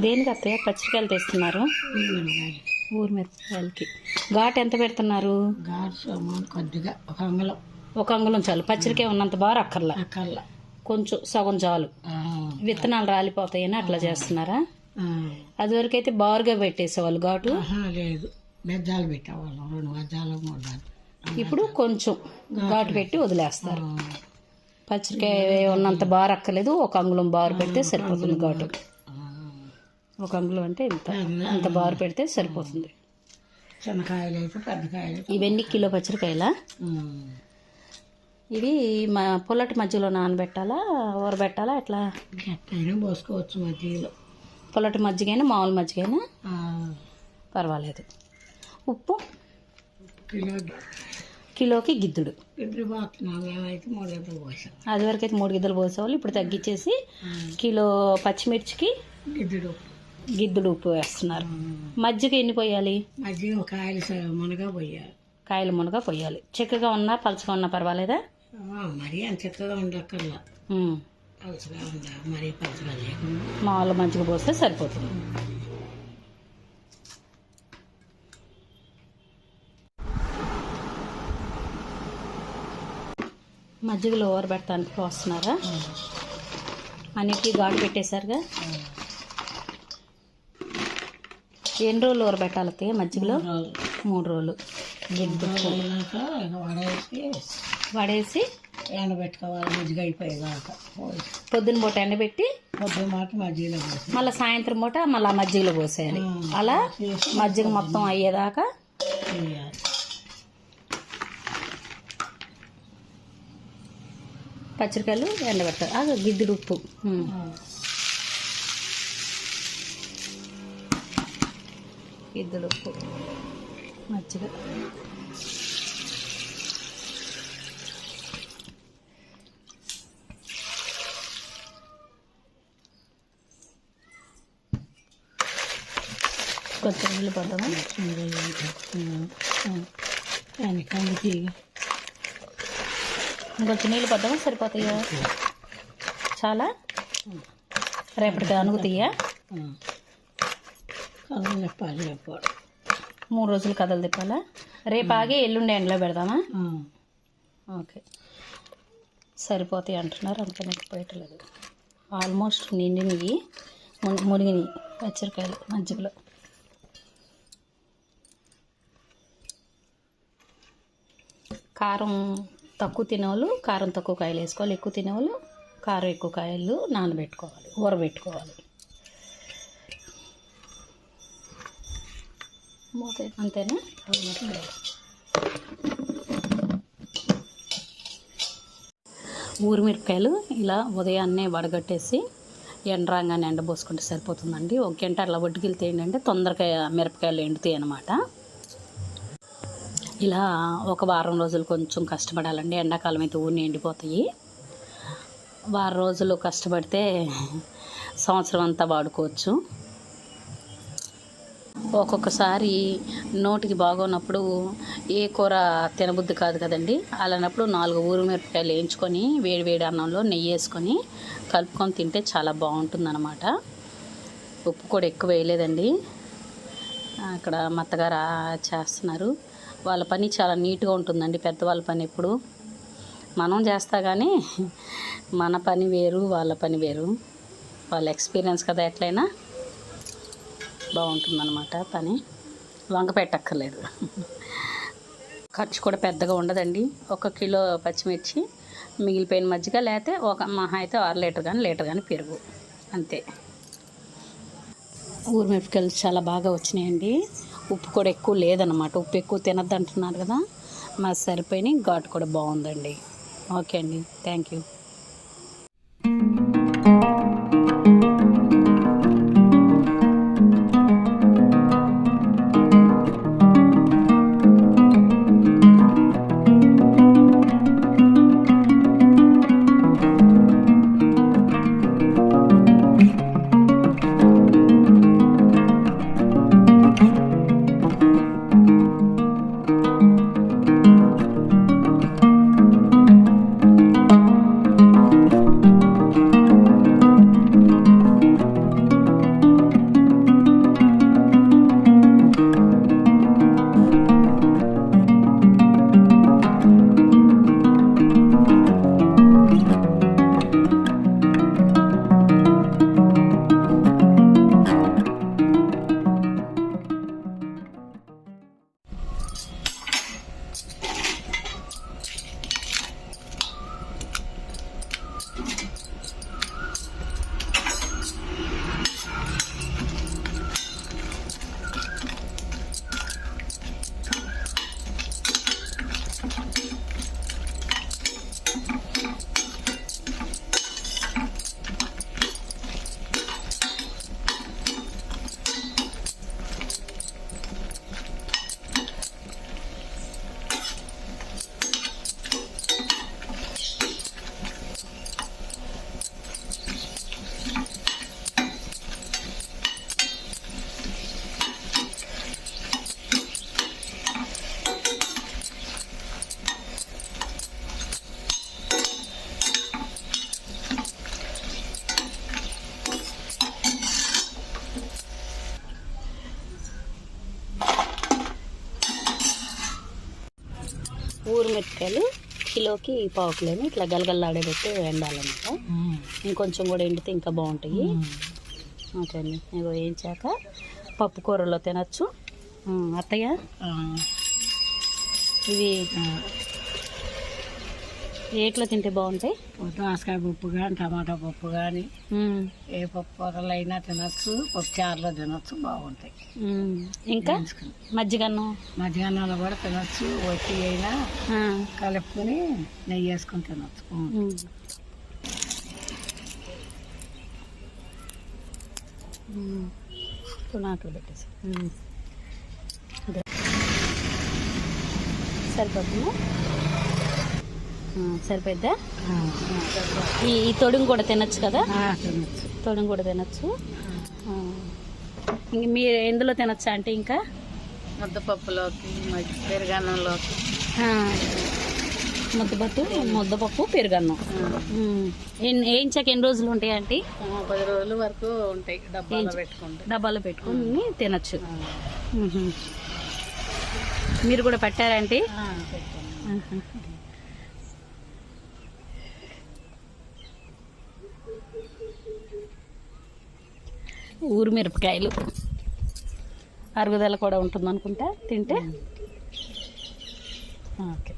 దేనికి అత్తయ్య? పచ్చికాయలు తెస్తున్నారు. ఊరి మిరపకాయలకి. ఘాట్ ఎంత పెడుతున్నారు? కొద్దిగా ఒక అంగళం. ఒక అంగుళం చాలు. పచ్చడికే ఉన్నంత బాగా అక్కర్లా అక్కర్ల కొంచెం సగం చాలు. విత్తనాలు రాలిపోతాయని అట్లా చేస్తున్నారా? అది వరకు అయితే బారుగా పెట్టేసేవాళ్ళు ఘాటు. లేదు. పెట్టేవాళ్ళం. రెండు మూడు. ఇప్పుడు కొంచెం ఘాటు పెట్టి వదిలేస్తారు. పచ్చడికాయ ఉన్నంత బారు అక్కర్లేదు ఒక అంగుళం బారు పెడితే సరిపోతుంది ఘాటు. ఒక అంగుళం అంటే ఇంత. ఇంత బారు పెడితే సరిపోతుంది. చిన్నకాయలు అయితే పెద్ద కాయలు ఇవన్నీ కిలో పచ్చడికాయలా. ఇవి మా పుల్లటి మధ్యలో నానబెట్టాలా ఊరబెట్టాలా ఎట్లా? ఎట్టయినా పోసుకోవచ్చు మధ్యలో. పుల్లటి మజ్జిగైనా మామూలు మజ్జిగైనా? పర్వాలేదు. ఉప్పు? కిలో కిలోకి గిద్దుడు. అది వరకు అయితే మూడు గిద్దలు పోసేవాళ్ళు. ఇప్పుడు తగ్గించేసి కిలో పచ్చిమిర్చికి ఇద్దరు గిద్దుడు ఉప్పు వేస్తున్నారు. మజ్జిగ ఎన్ని పోయాలి? కాయలు మునగా పోయారు కాయలు మునగ పోయాలి. చిక్కగా ఉన్నా పలుచగా ఉన్నా పర్వాలేదా? మరీ అంత చిక్కగా ఉండక్కర్లా. పలుచగా ఉందా? మరీ పలుచగా లేకుండా. మామూలు మజ్జిగ పోస్తే సరిపోతుంది. మజ్జిగలో ఊరబెట్టడానికి పోస్తున్నారా? అన్నిటికీ ఘాటు పెట్టేశారుగా? ఎన్ని రోజులు ఊరబెట్టాలి మజ్జిగలో? మూడు రోజులు ఇక వడేసి ఎండబెట్టుకోవాలి. మజ్జిగ అయిపోయేదాకా. పోయి పొద్దున పూట ఎండబెట్టి పొద్దున మాట మజ్జిగలో పోసి మళ్ళీ సాయంత్రం పూట మళ్ళీ ఆ మజ్జిగలో పోసేయాలి. అలా మజ్జిగ మొత్తం అయ్యేదాకా పచ్చడికాయలు ఆ గిద్దుడు ఉప్పు. గిద్దుడు ఉప్పు. మజ్జిగ. కొంచెం నీళ్ళు పడ్డామా వెనకండి తీగ. ఇంకొంచెం నీళ్ళు పడ్డామా సరిపోతాయా? చాలా? రేపటికి అనుగుతాయా కళ్ళు చెప్పాలి చెప్పాడు మూడు రోజులు కథలు తిప్పాలా? రేపు ఆగి ఎల్లుండి ఎండలో పెడదామా? ఓకే. సరిపోతాయి అంటున్నారు అందుకని పోయట్లేదు ఆల్మోస్ట్ నిండినవి ముని- మునిగినాయి పచ్చరికాయలు మజ్జిగలో. కారం తక్కువ తినేవాళ్ళు కారం తక్కువ కాయలు వేసుకోవాలి. ఎక్కువ తినేవాళ్ళు కారం ఎక్కువ కాయలు నానబెట్టుకోవాలి ఊరబెట్టుకోవాలి. మూత అంతేనా? ఊరి మిరపకాయలు ఇలా ఉదయాన్నే వడగట్టేసి ఎండరాగానే ఎండబోసుకుంటే సరిపోతుందండి. ఒక గంట అలా వడ్డుకెళ్తే ఏంటంటే తొందరగా మిరపకాయలు ఎండుతాయి అన్నమాట. ఇలా ఒక వారం రోజులు కొంచెం కష్టపడాలండి. ఎండాకాలం అయితే ఊరిని ఎండిపోతాయి. వారం రోజులు కష్టపడితే సంవత్సరం అంతా వాడుకోవచ్చు. ఒక్కొక్కసారి నోటికి బాగున్నప్పుడు ఏ కూర తినబుద్ధి కాదు కదండి. అలానప్పుడు నాలుగు ఊరు మిరపకాయలు వేయించుకొని వేడి వేడి అన్నంలో నెయ్యి వేసుకొని కలుపుకొని తింటే చాలా బాగుంటుందన్నమాట. ఉప్పు కూడా ఎక్కువ వేయలేదండి. అక్కడ మా అత్తగారు చేస్తున్నారు. వాళ్ళ పని చాలా నీట్గా ఉంటుందండి పెద్దవాళ్ళ పని ఎప్పుడు. మనం చేస్తా కానీ మన పని వేరు వాళ్ళ పని వేరు. వాళ్ళ ఎక్స్పీరియన్స్ కదా ఎట్లయినా. బాగుంటుందన్నమాట పని. వంక పెట్టక్కర్లేదు. ఖర్చు కూడా పెద్దగా ఉండదండి. ఒక కిలో పచ్చిమిర్చి మిగిలిపోయిన మజ్జిగ లేకపోతే ఒక మహా అయితే ఆరు లీటర్ కానీ లీటర్ కానీ పెరుగు. అంతే. ఊరి మిరపకాయలు చాలా బాగా వచ్చినాయండి. ఉప్పు కూడా ఎక్కువ లేదన్నమాట. ఉప్పు ఎక్కువ తినద్దు అంటున్నారు కదా. మాకు సరిపోయినాయి. ఘాటు కూడా బాగుందండి. ఓకే అండి. థ్యాంక్ యూ మిరపకాయలు కిలోకి పావు కిలోని ఇట్లా గలగల్లాడబెట్టి ఎండాలన్నమాట. ఇంకొంచెం కూడా ఎండితే ఇంకా బాగుంటాయి. ఓకే అండి. ఇగో వేయించాక పప్పు కూరలో తినచ్చు. అత్తయ్య? ఇవి ఏట్లో తింటే బాగుంటాయి? దోసకాయ పప్పు కానీ టమాటా పప్పు కానీ ఏ పప్పు కూరలు అయినా తినచ్చు పప్పు చారులో తినచ్చు బాగుంటాయి. ఇంకా. మజ్జిగన్నం? మధ్యాహ్నంలో కూడా తినచ్చు వట్టి అయినా కలుపుకొని నెయ్యి వేసుకొని తినచ్చు. నాకు పెట్టేసి. సరిపోతుందా? సరిపోద్దా ఈ ఈ తొడుగు కూడా తినచ్చు కదా? తినచ్చు. తొడుగు కూడా తినచ్చు. మీరు ఎందులో తినచ్చా అంటే ఇంకా? ముద్దపప్పులోకి పెరుగన్నంలోకి. ఆ. ముద్దపప్పు ముద్దపప్పు పెరుగన్నం. వేయించాక ఎన్ని రోజులు ఉంటాయి ఆంటీ? పది రోజుల వరకు ఉంటాయి డబ్బాలో పెట్టుకుంటే. డబ్బాలో పెట్టుకొని తినచ్చు. మీరు కూడా పెట్టారంటే ఊరు మిరపకాయలు. అరుగుదల కూడా ఉంటుంది అనుకుంటా తింటే ఓకే.